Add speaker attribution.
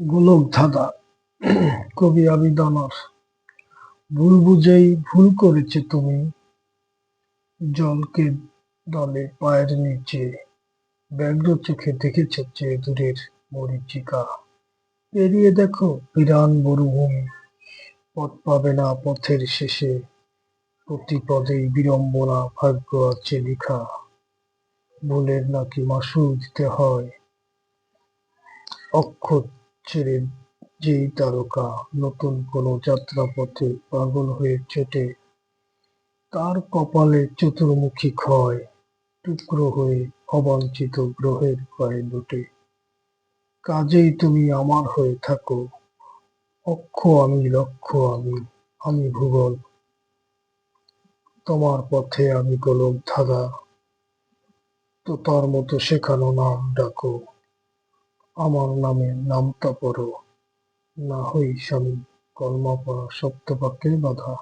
Speaker 1: গোলক ধাঁধা কবি আবিদ আনার ভুল বুঝেই ভুল করেছে তুমি, জলকে দলে পায়ের নিচে, ব্যগ্র চোখে দেখেছ চেয়ে দূরের মরিচিকা। পেরিয়ে দেখো বিরান মরুভূমি, পথ পাবে না পথের শেষে, প্রতি পদেই বিড়ম্বনা ভাগ্য আছে লিখা। ভুলের নাকি মাসুল দিতে হয় অক্ষর যেই তারকা নতুন কোনো যাত্রাপথে পাগল হয়ে ছোটে তার কপালে চতুর্মুখী ক্ষয়, টুকরো হয়ে অবাঞ্ছিত গ্রহের পায়ে লুটে। কাজেই তুমি আমার হয়ে থাকো। অক্ষ আমি লক্ষ্য আমি আমি ভূগোল। তোমার পথে আমি গোলক ধাঁধা তো তার মতো শেখানো নাম ডাকো। আমার নামে নামতা পড়ো। না হই স্বামী কর্মপর সত্যপাকে বাধা।